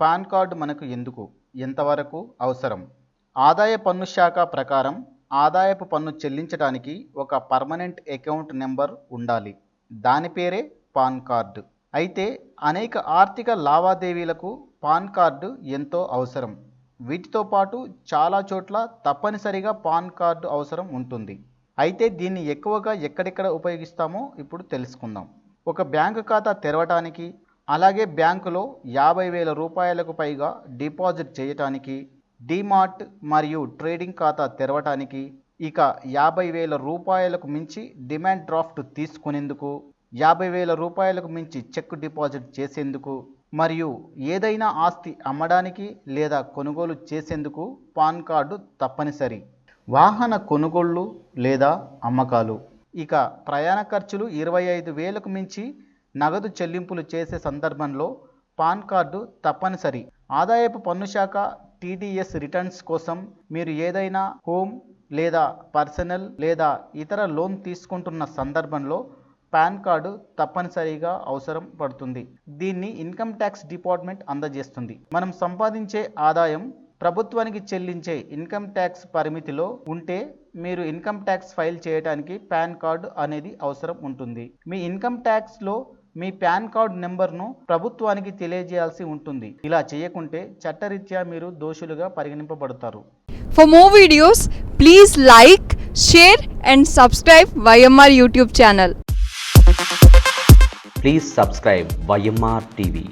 Pan card మనకు ఎందుకు? ఎంతవరకు అవసరం? ఆదాయ పన్ను శాఖ ప్రకారం ఆదాయపు పన్ను చెల్లించడానికి ఒక పర్మనెంట్ అకౌంట్ నెంబర్ ఉండాలి. దాని పేరే పాన్ కార్డు. అయితే అనేక ఆర్థిక లావాదేవీలకు పాన్ కార్డు ఎంతో అవసరం. వీటితో పాటు చాలా చోట్ల తప్పనిసరిగా పాన్ కార్డు అవసరం ఉంటుంది. అయితే దీన్ని ఎక్కువగా ఎక్కడెక్కడ ఉపయోగిస్తామో ఇప్పుడు తెలుసుకుందాం. ఒక బ్యాంకు ఖాతా తెరవటానికి అలాగే బ్యాంకులో యాభై వేల రూపాయలకు పైగా డిపాజిట్ చేయటానికి డిమార్ట్ మరియు ట్రేడింగ్ ఖాతా తెరవటానికి ఇక యాభై వేల రూపాయలకు మించి డిమాండ్ డ్రాఫ్ట్ తీసుకునేందుకు యాభై వేల రూపాయలకు మించి చెక్ డిపాజిట్ చేసేందుకు మరియు ఏదైనా ఆస్తి అమ్మడానికి లేదా కొనుగోలు చేసేందుకు పాన్ కార్డు తప్పనిసరి. వాహన కొనుగోళ్ళు లేదా అమ్మకాలు. ఇక ప్రయాణ ఖర్చులు ఇరవై ఐదు వేలకు మించి నగదు చెల్లింపులు చేసే సందర్భంలో పాన్ కార్డు తప్పనిసరి. ఆదాయపు పన్ను శాఖ టీడీఎస్ రిటర్న్స్ కోసం మీరు ఏదైనా హోమ్ లేదా పర్సనల్ లేదా ఇతర లోన్ తీసుకుంటున్న సందర్భంలో పాన్ కార్డు తప్పనిసరిగా అవసరం పడుతుంది. దీన్ని ఇన్కమ్ ట్యాక్స్ డిపార్ట్మెంట్ అందజేస్తుంది. మనం సంపాదించే ఆదాయం ప్రభుత్వానికి చెల్లించే ఇన్కమ్ ట్యాక్స్ పరిమితిలో ఉంటే మీరు ఇన్కమ్ ట్యాక్స్ ఫైల్ చేయడానికి పాన్ కార్డు అనేది అవసరం ఉంటుంది. మీ ఇన్కమ్ ట్యాక్స్లో మీ పాన్ కార్డ్ నెంబర్ను ప్రభుత్వానికి తెలియజేయాల్సి ఉంటుంది. ఇలా చేయకుంటే చట్టరీత్యా మీరు దోషులుగా పరిగణింపబడతారు. For more videos please like share and subscribe YMR YouTube channel please subscribe YMR TV